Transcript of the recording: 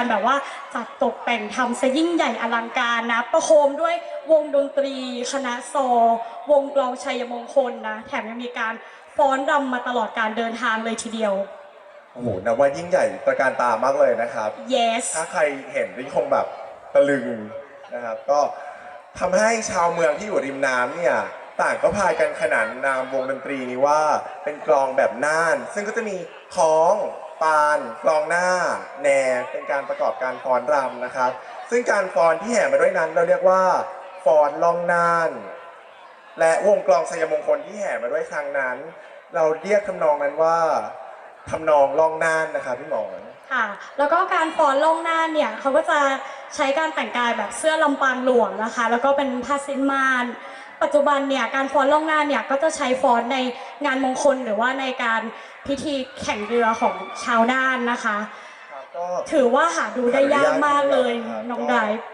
การแบบว่าจัดตกแต่งทำซะยิ่งใหญ่อลังการนะ ประโคมด้วยวงดนตรี คณะโซ วงกลองชัยมงคลนะ แถมยังมีการฟ้อนรำมาตลอดการเดินทางเลยทีเดียว โอ้โหนับว่ายิ่งใหญ่ตระการตามากเลยนะครับ yes ถ้าใครเห็นนี่คงแบบตะลึงนะครับ ก็ทำให้ชาวเมืองที่อยู่ริมน้ำเนี่ยต่างก็พากันขนานนามวงดนตรีนี้ว่าเป็นกลองแบบน่าน ซึ่งก็จะมีคล้อง ปานกลองหน้าแหนเป็นการประกอบการฟ้อนรำนะครับ ซึ่งการฟ้อนที่แห่มาด้วยนั้น เราเรียกว่าฟ้อนลองนาน และวงกลองชัยมงคลที่แห่มาด้วยครั้งนั้น เราเรียกทำนองนั้นว่าทำนองลองนานนะครับพี่หมอน ค่ะแล้วก็การฟ้อนล่องหน้าเนี่ยเขาก็จะใช้การแต่งกายแบบเสื้อลำปางหลวงนะคะ แล้วก็เป็นผ้าสิ้นม่าน ปัจจุบันเนี่ยการฟ้อนล่องหน้าเนี่ยก็จะใช้ฟ้อนในงานมงคลหรือว่าในการพิธีแข่งเรือของชาวน่านนะคะ ครับก็ ถือว่าหาดูได้ยากมากเลยครับน้องไดฟ์